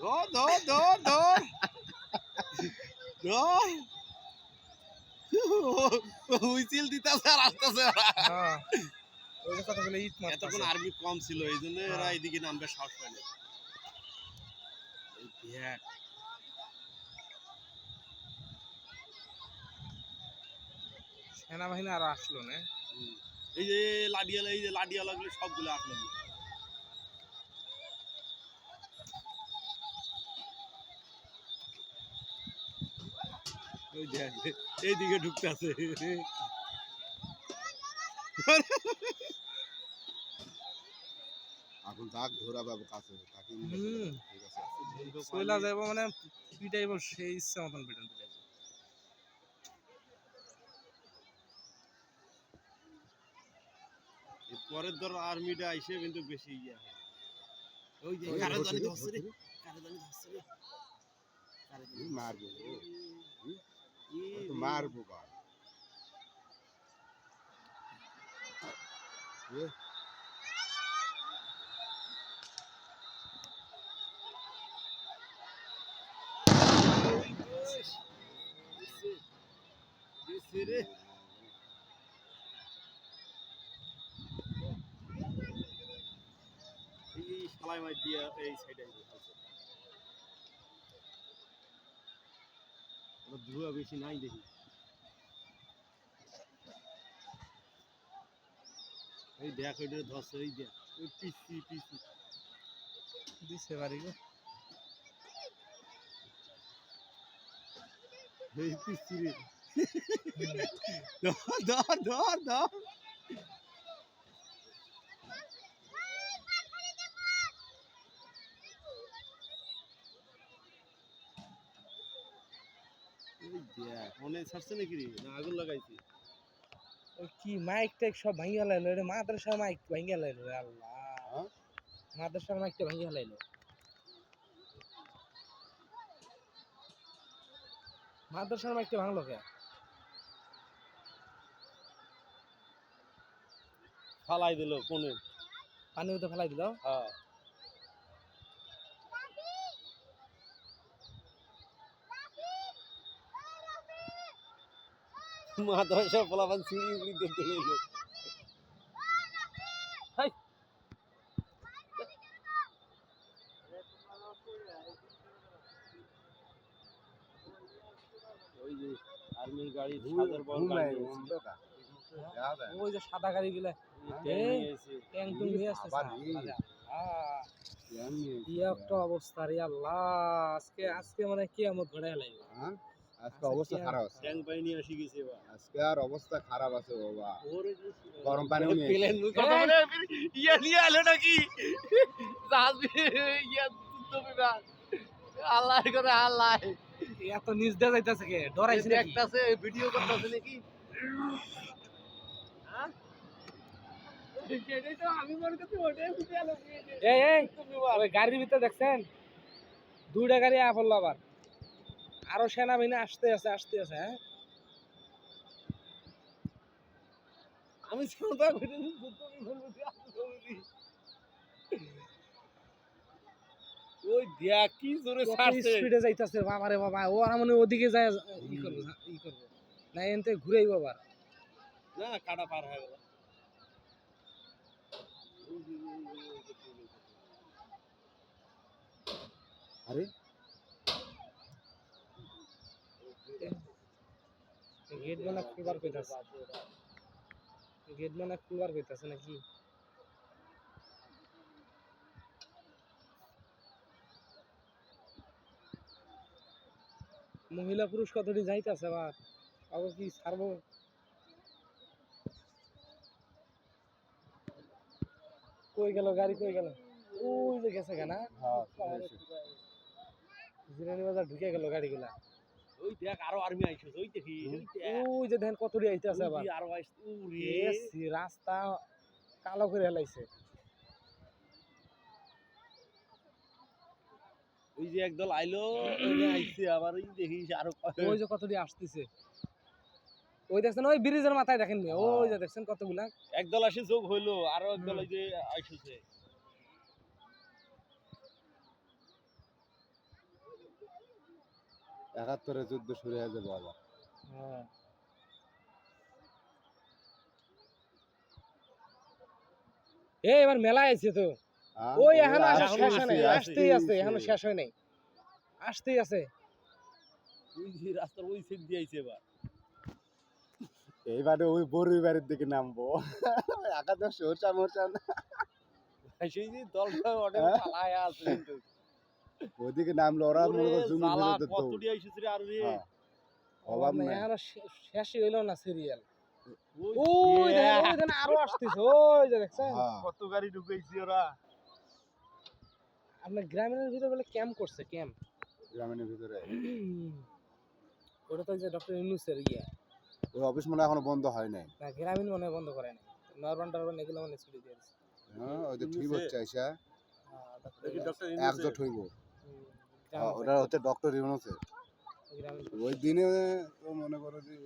ধর ধর ধর ধর ধর হুইসিল দিতেছে আর আসতেছে। হ্যাঁ। এতক্ষণ আর্মি কম ছিল এই জন্য এরা হ্যাঁ। এইদিকে নামবে সাহস পায় না। সেনাবাহিনী আরও আসলো না। এই যে লাডিয়ালা এই যে লাডিয়ালা গুলো সবগুলো আসলো। এইদিকে ঢুকতে আছে। এখন দাগ ধরা কাছে তাকে আছে? চইলা মানে পিটাইব সেই ইচ্ছা মতন পিটান পিটাইব পরের ধর আর্মিটা আইসে কিন্তু বেশি ইয়ে ওই যে জানি রে, ধরছে রে? ধরছে জানি ধরছে রে। জানি এই মারবো ও, ই, ও তো ই, মারবো বা এ, দিছে, দিছে রে এই শালাই মাই দিয়া এই সাইডে আইবে ওরা ধুয়া বেশি নাই দেখি। এই দেখ ওইটা ধরছে ওই দেখ। ওই পিসি পিসি। দিছে বাড়ি গো। এই পিসি রে। ধর ধর ধর ধর। এই ছাড়ছে নাকি না আগুন লাগাইছি। কি মাইক টাইক সব ভাঙিয়া লাইলো রে মাদ্রাসার মাইক ভাঙিয়া লাইলো আল্লাহ। হ্যাঁ? মাদ্রাসার মাইকটা ভাঙিয়া লাইলো। মাদ্রাসার মাইকটা ভাঙলো কে? ফালাই দিল কোনে পানি ফেলাই দিল? হ্যাঁ। মাদ্রাসা পোলাপান সিঁড়ি উড়ি দেখতে ওই যে সাদা গাড়ি গুলা। অবস্থা রে আল্লাহ। আজকে আজকে মানে কি আমত ঘোড়ায় লাগবে হ্যাঁ? আজকে অবস্থা খারাপ আছে। নিয়ে আসি গেছে এবার। আজকে আর অবস্থা খারাপ আছে বাবা। গরম নিয়ে প্লেন কথা বলে ইয়া নিয়ে আলো নাকি? জাহাজ ইয়া আল্লাহ করে আল্লাহ। এত দিয়ে যাইতেছে কে? ডরাইছে নাকি? দেখতাছে ভিডিও করতেছে নাকি? হ্যাঁ? মনে গাড়ির ভিতরে দেখছেন? দুইটা গাড়ি আবার। আরও সেনাবাহিনী আসতে আছে আসতে আছে হ্যাঁ? আমি চিন্তা করি যুদ্ধ বিমান বুঝে আলো ওই দেখ কি জোরে ছাড়ছে। স্পিডে যাইতাছে বাবা রে বাবা ও আর মানে ওদিকে যায় ই করবে ই করবে। না এনতে ঘুরেই আবার। না কাটা পার হয়ে গেল। আরে গেট মানে খুলবার কইতাছে? গেট মানে খুলবার কইতাছে নাকি? মহিলা পুরুষ কতটি যাইতাছে আবার আবার কি ছাড়বো? কই গেল গাড়ি কই গেল? ওই যে গেছে কেনা হ্যাঁ। জিরানি বাজার ঢুকে গেল গাড়িগুলা। ওই দেখ আরও আর্মি আইছে ওই দেখি ওই যে দেখেন কতটি আইতাছে আবার। আরও আইছে উরে। রাস্তা কালো করে হেলাইছে। ওই যে একদল আইলো যে আইছে আবার ওই দেখিস আরও ওই যে কতটি আসতেছে। ওই দেখছেন ওই ব্রিজের মাথায় দেখেন? ওই যে দেখছেন কতগুলা। একদল আসে যোগ হইল আরও একদল। ওই যে আইসেছে। একাত্তরে যুদ্ধ শুরু হয়ে যাবে আবার। হ্যাঁ। এই এবার মেলা আছে তো। হ্যাঁ? ওই এখন আসা শেষ হয় নাই আসতেই আছে এখনও শেষ হয় নাই। আসতেই আছে ওই যে রাস্তার ওই সাইড দিয়ে আইছে এবার। এইবারে ওই বড়ুই বাড়ির দিকে নামবো। সরষা মরষা না সেই যে দলটা অনেক? চালায় আছে কিন্তু। ওইদিকে নামলো ওরা মনে করো জমি আইছিস রে আর রে। হ্যাঁ, অভাব নাই। নাই শে- শেষই হইল না সিরিয়াল ওই ওই দেখেন ওই দেখেন আরও আসতেছে ওই যে দেখছেন? হ্যাঁ, কত গাড়ি ঢুকাইছে ওরা। আপনার গ্রামের ভিতরে বলে ক্যাম্প করছে ক্যাম্প গ্রামীণের ভিতরে। ওটা তো যে ডক্টর ইউনুসের ইয়ে। ওই অফিস মনে এখনও বন্ধ হয় নাই। না গ্রামীণ মনে বন্ধ করে না নরবান টরবান এগুলো মানে ছুটি দিয়ে দিচ্ছে হ্যাঁ ওই যে ঠিক হচ্ছে আইসা। হ্যাঁ, একজোট হইব। ওটা হচ্ছে ডক্টর ইউনুসের ওই দিনে তো মনে করো যে